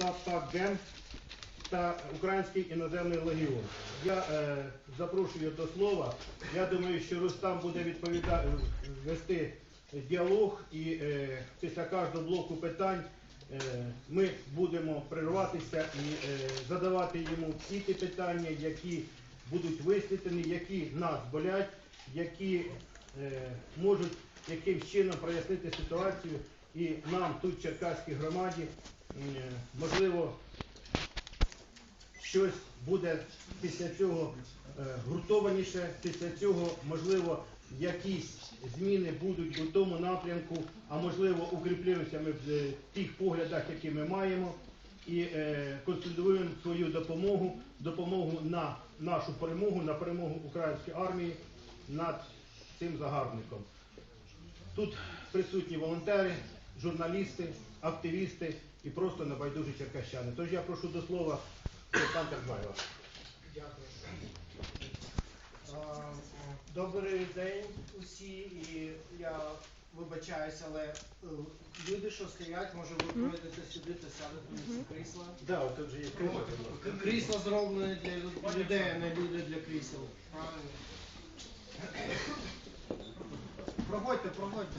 ТАПАГЕМ та Український іноземний легіон. Я е, запрошую до слова. Я думаю, що Рустам буде відповідати, вести діалог і е, після кожного блоку питань е, ми будемо прерватися і е, задавати йому всі ті питання, які будуть висвітлені, які нас болять, які е, можуть якимсь чином прояснити ситуацію і нам тут, Черкаській громаді, можливо, щось буде після цього е, гуртованіше, після цього, можливо, якісь зміни будуть у тому напрямку, а можливо, укріплюємося ми в е, тих поглядах, які ми маємо, і е, консолідуємо свою допомогу, допомогу на нашу перемогу, на перемогу української армії над цим загарбником. Тут присутні волонтери, журналісти, активісти і просто небайдужі черкащани. Тож я прошу до слова Олександра Байва. Дякую. Добрий день усі, і я вибачаюся, але е, люди, що стоять, може ви пройдете сюди та сядете на крісла. Да, от тут же є Крісло зроблене для людей, а не люди для крісел. Правильно. Проходьте, проходьте.